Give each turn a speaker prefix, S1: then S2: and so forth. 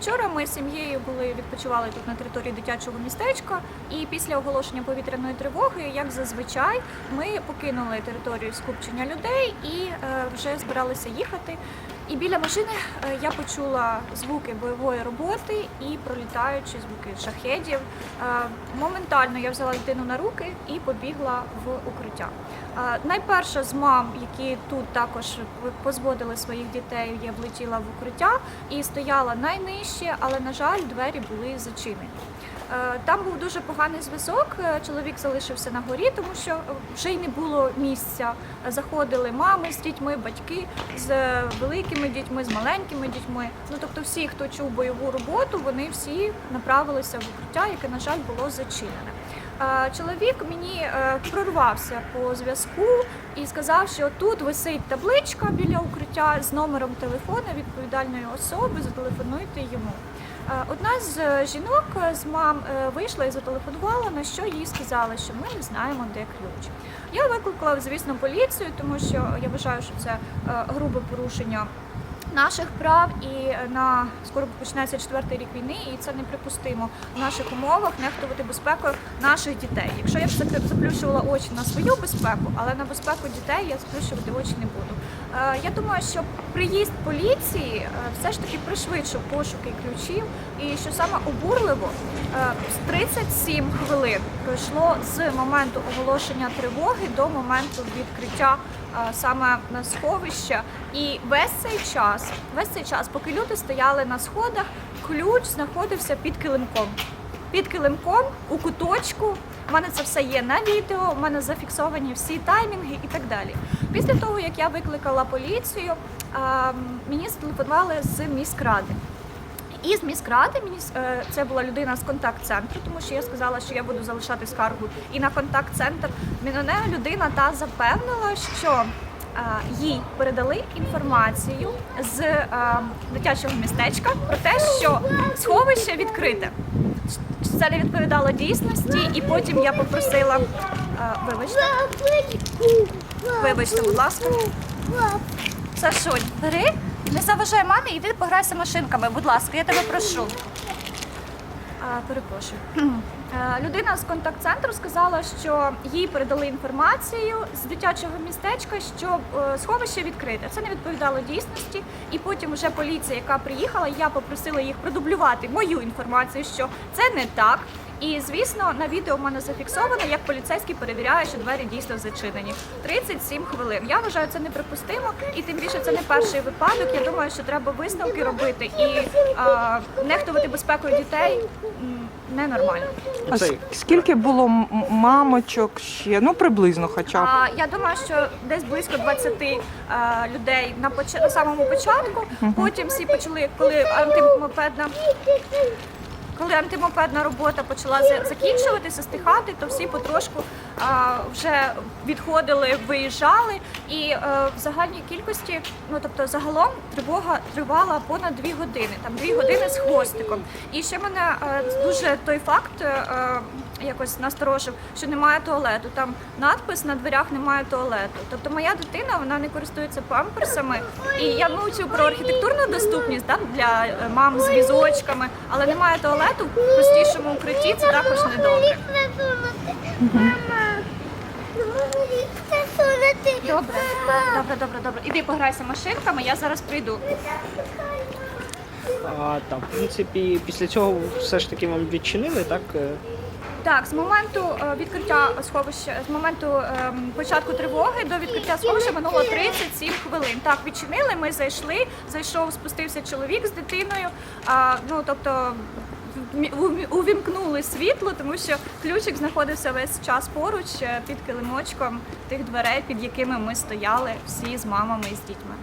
S1: Вчора ми з сім'єю були відпочивали тут на території дитячого містечка, і після оголошення повітряної тривоги, як зазвичай, ми покинули територію скупчення людей і е, вже збиралися їхати. І біля машини е, я почула звуки бойової роботи і пролітаючі звуки шахедів. Е, Моментально я взяла дитину на руки і побігла в укриття. Е, Найперша з мам, які тут також позводили своїх дітей, я влетіла в укриття і стояла найнижче, але на жаль, двері були зачинені. Е, Там був дуже поганий зв'язок. е, Чоловік залишився на горі, тому що е, вже й не було місця. Заходили мами з дітьми, батьки з великими дітьми, з маленькими дітьми. Ну тобто, всі, хто чув бойову роботу, вони всі направилися в укриття, яке на жаль було зачинене. Чоловік мені прорвався по зв'язку і сказав, що тут висить табличка біля укриття з номером телефону відповідальної особи. Зателефонуйте йому. Е, Одна з е, жінок е, з мам вийшла і зателефонувала, на що їй сказали, що ми не знаємо, де ключ. Я викликала, звісно, поліцію, тому що я вважаю, що це грубе порушення наших прав і е, на скоро почнеться четвертий рік війни, і це неприпустимо в наших умовах нехтувати безпекою наших дітей. Якщо я б заплющувала очі на свою безпеку, але на безпеку дітей я заплющувати очі не буду. Е, Я думаю, що приїзд поліції е, все ж таки пришвидшив пошуки ключів, і що саме обурливо, е, з 37 хвилин пройшло з моменту оголошення тривоги до моменту відкриття е, саме на сховища. І весь цей час, весь цей час, поки люди стояли на сходах, ключ знаходився під килимком. Під килимком у куточку. У мене це все є на відео, у мене зафіксовані всі таймінги і так далі. Після того, як я викликала поліцію, ем, мені зателефонували з міськради. І з міськради мені е, це була людина з контакт-центру, тому що я сказала, що я буду залишати скаргу і на контакт-центр. Мене людина та запевнила, що е, їй передали інформацію з е, дитячого містечка про те, що сховище відкрите. Це не відповідало дійсності, і потім я попросила, е, вибачте, вибачте, будь ласка. Сашунь, бери, не заважай мамі, іди пограйся машинками, будь ласка, я тебе прошу. А, перепрошую. Людина з контакт-центру сказала, що їй передали інформацію з дитячого містечка, що е, сховище відкрите. Це не відповідало дійсності. І потім вже поліція, яка приїхала, я попросила їх продублювати мою інформацію, що це не так. І звісно, на відео в мене зафіксовано, як поліцейський перевіряє, що двері дійсно зачинені. 37 хвилин. Я вважаю, це неприпустимо, і тим більше це не перший випадок. Я думаю, що треба висновки робити і а, нехтувати безпекою дітей ненормально.
S2: А скільки було мамочок ще? Ну приблизно хоча б.
S1: А, я думаю, що десь близько 20 а, людей на поч... на самому початку. Потім всі почали, коли антимопедна. Коли антимопедна робота почала закінчуватися, стихати, то всі потрошку вже відходили, виїжджали. І е, в загальній кількості, ну тобто загалом тривога тривала понад дві години, там дві години з хвостиком. І ще мене е, дуже той факт е, якось насторожив, що немає туалету. Там надпис на дверях немає туалету. Тобто моя дитина вона не користується памперсами. І я мовчу про архітектурну доступність да, для е, мам з візочками, але немає туалету в простішому укритті. Це також недобре. Добре, добре, добре, добре. Іди пограйся машинками, я зараз прийду.
S3: А там, в принципі, після цього все ж таки вам відчинили, так?
S1: Так, з моменту е, відкриття сховища, з моменту ем, початку тривоги до відкриття сховища минуло 37 хвилин. Так, відчинили, ми зайшли, зайшов, спустився чоловік з дитиною. Ну тобто увімкнули світло, тому що ключик знаходився весь час поруч е, під килимочком тих дверей, під якими ми стояли всі з мамами і з дітьми.